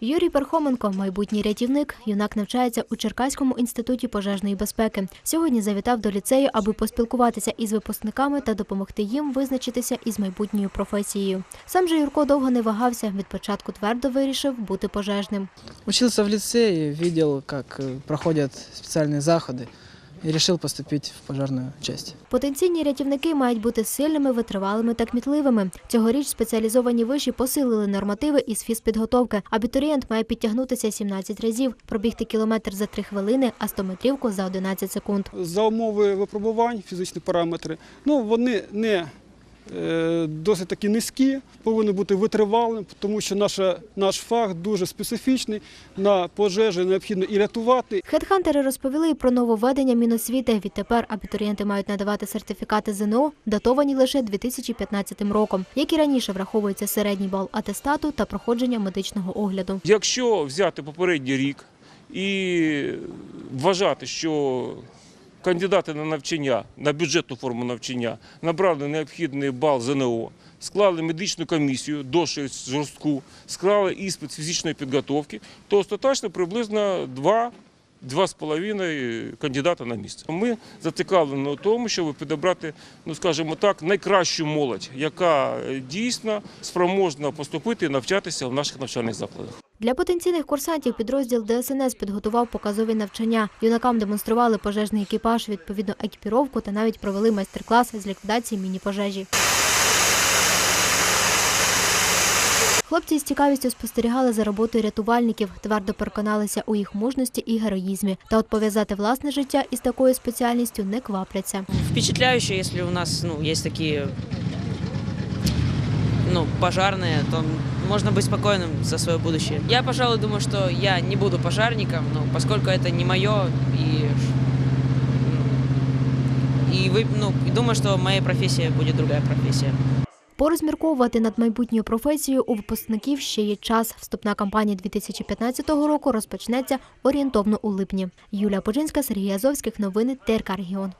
Юрій Пархоменко, майбутній рятівник. Юнак навчається у Черкаському інституті пожежної безпеки. Сьогодні завітав до ліцею, аби поспілкуватися із випускниками та допомогти їм визначитися із майбутньою професією. Сам же Юрко довго не вагався. Від початку твердо вирішив бути пожежним. Учився в ліцеї, бачив, як проходять спеціальні специальные заходы вирішив поступити в пожежну часть. Потенційні рятівники мають бути сильними, витривалими та кмітливими. Цьогоріч спеціалізовані виші посилили нормативи із фізпідготовки. Абітурієнт має підтягнутися 17 разів, пробігти кілометр за 3 хвилини, а 100-метрівку за 11 секунд. За умови випробувань, фізичні параметри, ну вони не досить таки низькі, повинні бути витривалим, тому що наша, наш фах дуже специфічний. На пожежі необхідно і рятувати, Хедхантери розповіли і про нововведення Міносвіти. Відтепер абітурієнти мають надавати сертифікати ЗНО, датовані лише 2015 роком, як і раніше враховується середній бал атестату та проходження медичного огляду. Якщо взяти попередній рік і вважати, що кандидати на навчання, на бюджетну форму навчання набрали необхідний бал ЗНО, склали медичну комісію, досить жорстку, склали іспит з фізичної підготовки, то остаточно приблизно 2 2,5 кандидата на місце. Ми зацікавлені у тому, щоб підібрати, ну скажімо так, найкращу молодь, яка е, дійсно спроможна поступити і навчатися в наших навчальних закладах. Для потенційних курсантів підрозділ ДСНС підготував показові навчання. Юнакам демонстрували пожежний екіпаж, відповідну екіпіровку та навіть провели майстер-клас з ліквідації міні-пожежі. Хлопці з цікавістю спостерігали за роботою рятувальників, твердо переконалися у їх мужності і героїзмі. Та от пов'язати власне життя із такою спеціальністю не квапляться. впечатляюще, если у нас ну, есть такие ну, пожарные, то можно быть спокойным за свое будущее. Я, пожалуй, думаю, что я не буду пожарником, ну, поскольку это не мое, и, ну, и вы, ну, и думаю, что моя профессия будет другая профессия. Порозмірковувати над майбутньою професією у випускників ще є час. Вступна кампанія 2015 року розпочнеться орієнтовно у липні. Юлія Поджинська, Сергій Азовських. Новини ТРК Регіон.